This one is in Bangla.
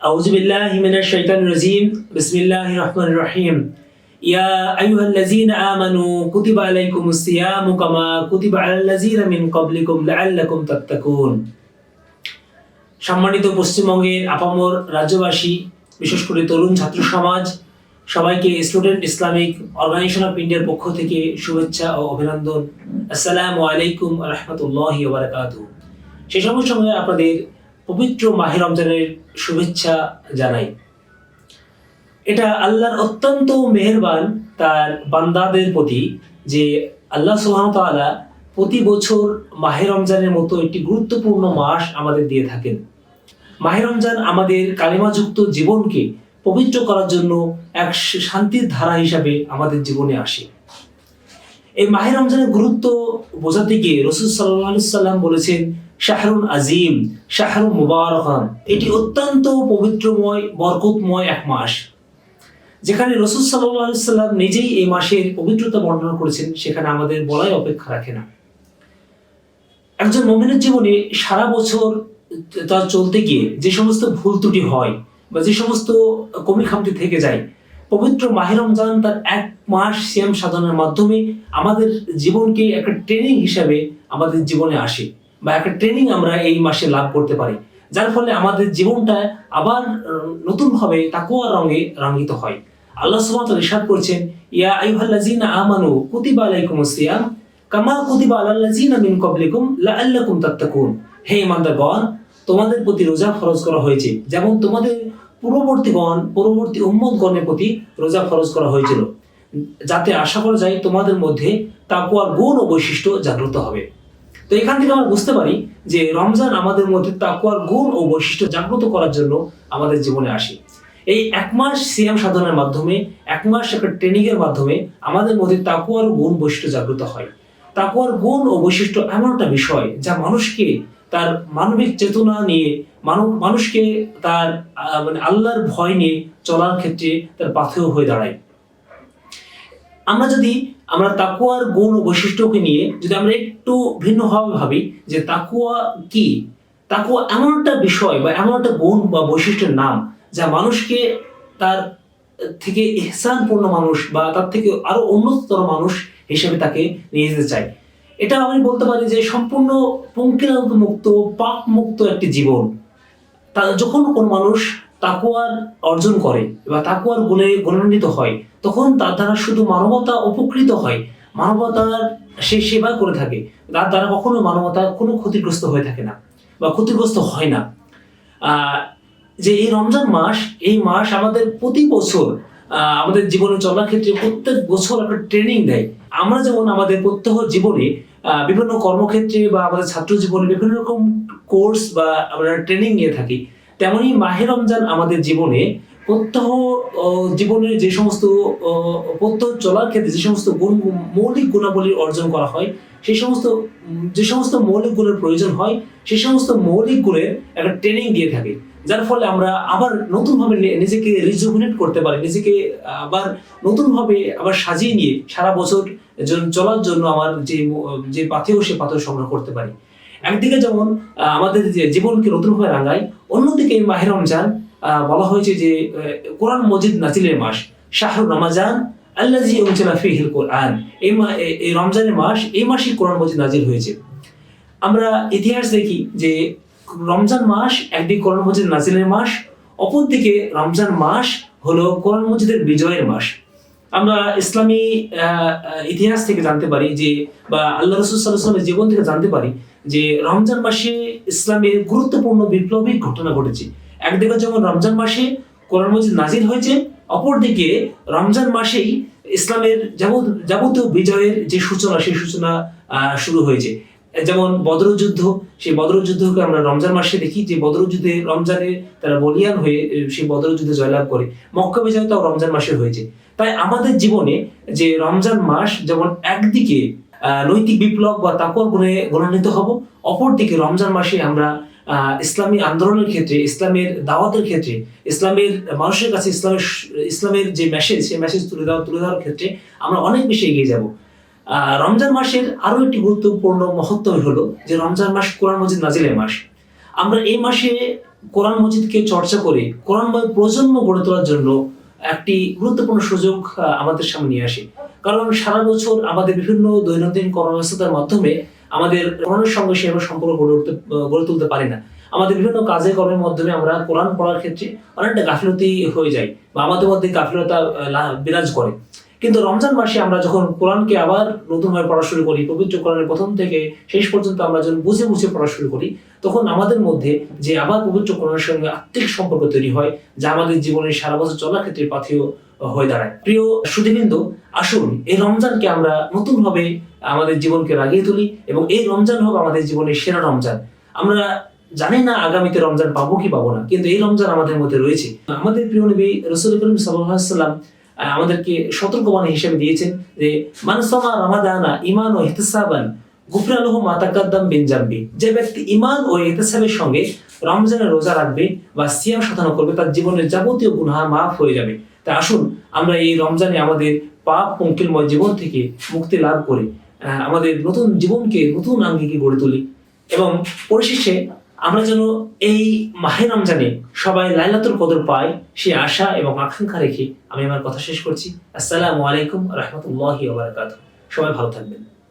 أعوذ بالله من الشيطان الرجيم بسم الله الرحمن الرحيم يا أيها الذين آمنوا كتب عليكم الصيام كما كتب على الذين من قبلكم لعلكم تتقون সম্মানিত পশ্চিমবঙ্গের আপামর রাজ্যবাসী বিশেষ করে তরুণ ছাত্র সমাজ সবাইকে স্টুডেন্ট ইসলামিক অর্গানাইজেশন অফ ইন্ডিয়ার পক্ষ থেকে শুভেচ্ছা ও অভিনন্দন আসসালামু আলাইকুম রহমতুল্লাহ বারাকাত সেই সঙ্গে সঙ্গে আপনাদের পবিত্র মাহে রমজানের শুভেচ্ছা জানাই। এটা আল্লাহর অত্যন্ত মেহেরবান তার বান্দাদের প্রতি যে আল্লাহ সুহামতালা প্রতি বছর মাহে রমজানের মতো একটি গুরুত্বপূর্ণ মাস আমাদের দিয়ে থাকেন। মাহে রমজান আমাদের কালিমাযুক্ত জীবনকে পবিত্র করার জন্য এক শান্তির ধারা হিসাবে আমাদের জীবনে আসে। এই মাহে রমজানের গুরুত্ব বোঝাতে গিয়ে রসুল সাল্লাহ সাল্লাম বলেছেন শাহরুন আজিম, শাহরুন মুবারকান এটি অত্যন্ত পবিত্রময়, বরকতময় এক মাস। যেখানে রসুল সাল্লাম নিজেই এই মাসের পবিত্রতা বর্ণনা করেছেন, সেখানে আমাদের বলাই অপেক্ষা রাখে না। একজন মমিনের জীবনে সারা বছর তার চলতে গিয়ে যে সমস্ত ভুল ত্রুটি হয় বা যে সমস্ত কমি খামতি থেকে যায়, পবিত্র মাহে রমজান তার এক মাস সিয়াম সাধনের মাধ্যমে আমাদের জীবনকে একটা ট্রেনিং হিসাবে আমাদের জীবনে আসে। বা একটা ট্রেনিং আমরা এই মাসে লাভ করতে পারি, যার ফলে আমাদের জীবনটা আবার নতুনভাবে তাকুয়ার রঙে রঙিত হয়। আল্লাহ সুবহানাহু ওয়া করছেন, ইয়া আইয়ুহাল্লাযীনা আমানু কুতিবা আলাইকুমুস সিয়াম, কামা কুতিবা আলাল্লাযীনা মিন ক্বাবলিকুম লাআল্লাকুম তাত্তাকুন। হে ইমানদারগণ তোমাদের প্রতি রোজা ফরজ করা হয়েছে, যেমন তোমাদের পূর্ববর্তীগণ, পূর্ববর্তী উম্মতগণের প্রতি রোজা ফরজ করা হয়েছিল। যাতে আশা করা যায় তোমাদের মধ্যে তাকুয়ার গুণ ও বৈশিষ্ট্য জাগ্রত হবে। তো এখান থেকে আমরা বুঝতে পারি যে রমজান আমাদের মধ্যে তাকুয়ার গুণ ও বৈশিষ্ট্য জাগ্রত করার জন্য আমাদের জীবনে আসে। এই এক মাস সিয়াম সাধনের মাধ্যমে, এক মাস একটা ট্রেনিং এর মাধ্যমে আমাদের মধ্যে তাকুয়ার গুণ বৈশিষ্ট্য জাগ্রত হয়। তাকুয়ার গুণ ও বৈশিষ্ট্য এমন একটা বিষয় যা মানুষকে তার মানবিক চেতনা নিয়ে মানুষ মানুষকে তার মানে আল্লাহর ভয় নিয়ে চলার ক্ষেত্রে তার পাথেয় হয়ে দাঁড়ায়। আমরা যদি আমরা তাকুয়ার গুণ ও বৈশিষ্ট্যকে নিয়ে যদি আমরা একটু ভিন্নভাবে ভাবি যে তাকুয়া কি? তাকুয়া এমন একটা বিষয় বা এমন একটা গুণ বা বৈশিষ্ট্যের নাম যা মানুষকে তার থেকে ইহসানপূর্ণ মানুষ বা তার থেকে আরও উন্নততর মানুষ হিসেবে তাকে নিয়ে যেতে চায়। এটা আমি বলতে পারি যে সম্পূর্ণ পঙ্কিলান্ত মুক্ত পাপ মুক্ত একটি জীবন। তা যখন কোন মানুষ তাকুয়ার অর্জন করে বা তাকুয়ার গুণে গুণান্বিত হয়, তখন তার দ্বারা শুধু মানবতা উপকৃত হয় মানবতার সে সেবা করে থাকে। তার দ্বারা কখনো মানবতা কোনো ক্ষতিগ্রস্ত হয়ে থাকে না বা ক্ষতিগ্রস্ত হয় না। যে এই রমজান মাস, এই মাস আমাদের প্রতি বছর আমাদের জীবনে চলার ক্ষেত্রে প্রত্যেক বছর একটা ট্রেনিং দেয়। আমরা যেমন আমাদের প্রত্যহ জীবনে বিভিন্ন কর্মক্ষেত্রে বা আমাদের ছাত্র জীবনে বিভিন্ন রকম কোর্স বা আমরা ট্রেনিং নিয়ে থাকি। তেমনই মাহে রমজান আমাদের জীবনে প্রত্যহ জীবনের যে সমস্ত প্রত্যহ চলার ক্ষেত্রে যে সমস্ত গুণ, মৌলিক গুণাবলী অর্জন করা হয়, সেই সমস্ত, যে সমস্ত মৌলিক গুণের প্রয়োজন হয়, সেই সমস্ত মৌলিক গুণের একটা ট্রেনিং দিয়ে থাকে। যার ফলে আমরা আবার নতুনভাবে নিজেকে রিজুভিনেট করতে পারি, নিজেকে আবার নতুনভাবে আবার সাজিয়ে নিয়ে সারা বছর চলার জন্য আমার যে যে পাথেও সে পাথর সংগ্রহ করতে পারি। একদিকে যেমন আমাদের যে জীবনকে নতুনভাবে রাঙায়, অন্যদিকে মাহে রমজান বলা হয়েছে যে কোরআন মজিদ নাচিলের মাস, শাহরু রমাজান আল্লাজি উনচলা ফিহিল কোরআন। এই রমজানের মাস, এই মাসে কোরআন মজিদ নাজিল হয়েছে। আমরা ইতিহাস দেখি যে, রমজান মাস একদিকে কোরআন মজিদ নাজিলের মাস, অপরদিকে রমজান মাস হলো কোরআন মজিদের বিজয়ের মাস। আমরা ইসলামী ইতিহাস থেকে জানতে পারি যে, বা আল্লাহ রসুল সাল্লামের জীবন থেকে জানতে পারি যে রমজান মাসে ইসলামের গুরুত্বপূর্ণ বিপ্লবী ঘটনা ঘটেছে। একদিকে যেমন রমজান মাসে কোরআন মজিদ নাজির হয়েছে, অপরদিকে রমজান মাসেই ইসলামের যাবতীয় বিজয়ের যে সূচনা, সেই সূচনা শুরু হয়েছে। যেমন বদরযুদ্ধ সেই বদরযুদ্ধকে আমরা রমজান মাসে দেখি, যে বদরযুদ্ধে রমজানে তারা বলিয়ান হয়ে সেই বদরযুদ্ধে জয়লাভ করে। মক্কা বিজয় তাও রমজান মাসে হয়েছে। তাই আমাদের জীবনে যে রমজান মাস যেমন একদিকে নৈতিক বিপ্লব বা তাকর গুণে গুণান্বিত হব। অপরদিকে রমজান মাসে আমরা ইসলামী আন্দোলনের ক্ষেত্রে, ইসলামের দাওয়াতের ক্ষেত্রে, ইসলামের মানুষের কাছে ইসলামের ইসলামের যে মেসেজ সেই মেসেজ তুলে দেওয়া, তুলে দেওয়ার ক্ষেত্রে আমরা অনেক বেশি এগিয়ে যাব। রমজান মাসের আরও একটি গুরুত্বপূর্ণ মহত্ব হলো যে রমজান মাস কোরআন মজিদ নাজিলের মাস। আমরা এই মাসে কোরআন মজিদকে চর্চা করে কোরআনময় প্রজন্ম গড়ে তোলার জন্য একটি গুরুত্বপূর্ণ সুযোগ আমাদের সামনে আসে। কারণ সারা বছর আমাদের বিভিন্ন দৈনন্দিন কর্মব্যস্ততার মাধ্যমে আমাদের কোরআনের সঙ্গে সেভাবে সম্পর্ক গড়ে উঠতে, গড়ে তুলতে পারি না। আমাদের বিভিন্ন কাজে কর্মের মাধ্যমে আমরা কোরআন পড়ার ক্ষেত্রে অনেকটা গাফিলতি হয়ে যায় বা আমাদের মধ্যে গাফিলতা বিরাজ করে। কিন্তু রমজান মাসে আমরা যখন কোরআনকে আবার নতুনভাবে পড়া শুরু করি, পবিত্র কোরআনের প্রথম থেকে শেষ পর্যন্ত আমরা যখন বুঝে বুঝে পড়া শুরু করি, তখন আমাদের মধ্যে যে আবার পবিত্র কোরআনের সঙ্গে আত্মিক সম্পর্ক তৈরি হয়, যা আমাদের জীবনের সারা বছর চলার ক্ষেত্রে পাথেয় হয়ে দাঁড়ায়। প্রিয় সুধীবৃন্দ আসুন এই রমজানকে আমরা নতুনভাবে আমাদের জীবনকে লাগিয়ে তুলি এবং এই রমজান হোক আমাদের জীবনের সেরা রমজান। আমরা জানি না আগামীতে রমজান পাবো কি পাবো না, কিন্তু এই রমজান আমাদের মধ্যে রয়েছে। আমাদের প্রিয় নবী রসুল করিম সাল্লাম আমাদেরকে সতর্কবাণী হিসেবে দিয়েছেন যে মানসমা রামাদানা ইমান ও হিতসাবান গুফরালহ মাতাকাদ্দাম বিন জাম্বি। যে ব্যক্তি ইমান ও ইহতেসাবের সঙ্গে রমজানের রোজা রাখবে বা সিয়াম সাধনা করবে, তার জীবনের যাবতীয় গুনাহ মাফ হয়ে যাবে। তাই আসুন, আমরা এই রমজানে আমাদের পাপ পঙ্কিলময় জীবন থেকে মুক্তি লাভ করে আমাদের নতুন জীবনকে, নতুন আঙ্গিকে গড়ে তুলি। এবং পরিশেষে আমরা যেন এই মাহে রমজানে সবাই লাইলাতুল কদর পাই সে আশা এবং আকাঙ্ক্ষা রেখে আমি আমার কথা শেষ করছি। আসসালামু আলাইকুম রহমতুল্লাহি সবাই ভালো থাকবেন।